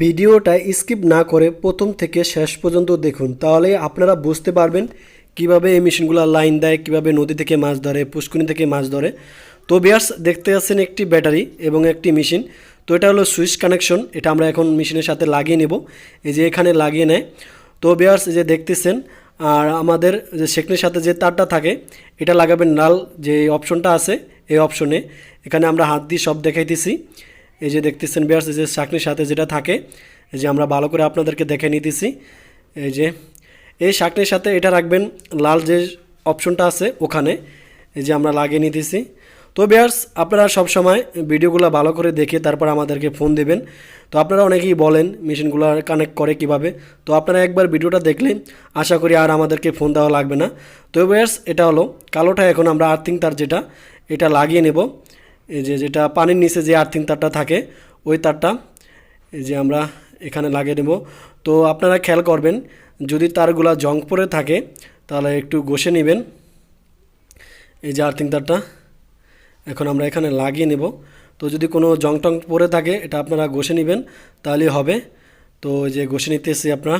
ভিডিওটা স্কিপ না করে প্রথম থেকে শেষ পর্যন্ত দেখুন, তাহলে আপনারা বুঝতে পারবেন কীভাবে এই মেশিনগুলো লাইন দেয়, কীভাবে নদী থেকে মাছ ধরে পুষ্কুনি থেকে মাছ ধরে। তো বিয়ার্স দেখতে পাচ্ছেন একটি ব্যাটারি এবং একটি মেশিন। তো এটা হলো সুইচ কানেকশন, এটা আমরা এখন মেশিনের সাথে লাগিয়ে নেব। এই যে এখানে লাগিয়ে নেয়। তো বিয়ার্স যে দেখতেছেন, আর আমাদের যে সেকনের সাথে যে তারটা থাকে, এটা লাগাবেন লাল যে অপশনটা আছে এই অপশনে। এখানে আমরা হাত দিয়ে সব দেখাইতেছি। এই যে দেখতেছেন বিয়ার্স, এই যে শাকনির সাথে যেটা থাকে, এই যে আমরা ভালো করে আপনাদেরকে দেখে নিতেছি। এই যে, এই শাকনির সাথে এটা রাখবেন, লাল যে অপশনটা আছে ওখানে, এই যে আমরা লাগিয়ে নিতেছি। তো বিয়ার্স, আপনারা সব সময় ভিডিওগুলো ভালো করে দেখে তারপর আমাদেরকে ফোন দেবেন। তো আপনারা অনেকেই বলেন মেশিনগুলো কানেক্ট করে কীভাবে। তো আপনারা একবার ভিডিওটা দেখলে আশা করি আর আমাদেরকে ফোন দেওয়া লাগবে না। তো বিয়ার্স, এটা হলো, কালোটা এখন আমরা আর্থিং তার যেটা এটা লাগিয়ে নেব। এই যে যেটা পানির নিচে যে আর্থিং তারটা থাকে, ওই তারটা এই যে আমরা এখানে লাগিয়ে নেব তো আপনারা খেয়াল করবেন, যদি তারগুলা জং পরে থাকে, তাহলে একটু ঘষে নেবেন। এই যে আর্থিং তারটা এখন আমরা এখানে লাগিয়ে নেব। তো যদি কোনো জং টং পরে থাকে, এটা আপনারা ঘষে নেবেন, তাহলেই হবে। তো যে ঘষে নিতেছি আপনারা।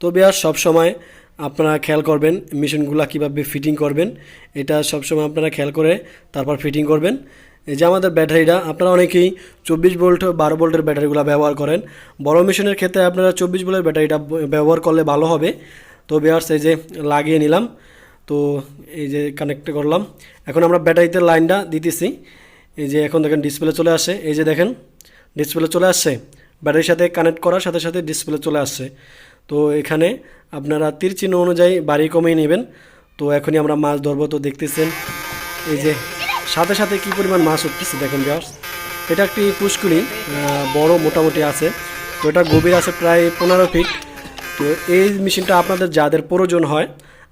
তবে আর সব সময় আপনারা খেয়াল করবেন, মেশিনগুলো কীভাবে ফিটিং করবেন। এটা সবসময় আপনারা খেয়াল করে তারপর ফিটিং করবেন। এই যে আমাদের ব্যাটারিটা, আপনারা অনেকেই চব্বিশ ভোল্ট বারো ভোল্টের ব্যাটারিগুলো ব্যবহার করেন। বড় মেশিনের ক্ষেত্রে আপনারা চব্বিশ ভোল্টের ব্যাটারিটা ব্যবহার করলে ভালো হবে। তো বেয়ার্স এই যে লাগিয়ে নিলাম। তো এই যে কানেক্ট করলাম। এখন আমরা ব্যাটারিতে লাইনটা দিতেছি। এই যে এখন দেখেন ডিসপ্লে চলে আসে। এই যে দেখেন ডিসপ্লে চলে আসছে। ব্যাটারির সাথে কানেক্ট করার সাথে সাথে ডিসপ্লে চলে আসছে। তো এখানে আপনারা তীর চিহ্ন অনুযায়ী বাড়ি কমিয়ে নেবেন। তো এখনই আমরা মাছ ধরবো, তো দেখতেছেন এই যে সাথে সাথে কি পরিমাণ মাছ উঠতেছে দেখেন বিয়ার্স এটা একটি পুষ্কুনি বড় মোটামুটি আছে। তো এটা গভীর আছে প্রায় পনেরো ফিট তো এই মেশিনটা আপনাদের যাদের প্রয়োজন হয়,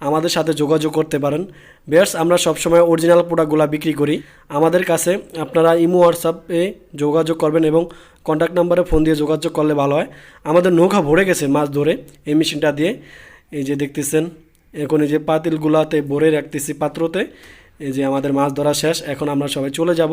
আমাদের সাথে যোগাযোগ করতে পারেন। বেয়ার্স আমরা সবসময় অরিজিনাল প্রোডাক্টগুলো বিক্রি করি। আমাদের কাছে আপনারা ইমো হোয়াটসঅ্যাপে যোগাযোগ করবেন এবং কন্ট্যাক্ট নাম্বারে ফোন দিয়ে যোগাযোগ করলে ভালো হয়। আমাদের নৌকা ভরে গেছে মাছ ধরে এই মেশিনটা দিয়ে। এই যে দেখতেছেন, এখন এই যে পাতিলগুলাতে ভরে রাখতেছি পাত্রতে। এই যে আমাদের মাছ ধরা শেষ, এখন আমরা সবাই চলে যাব।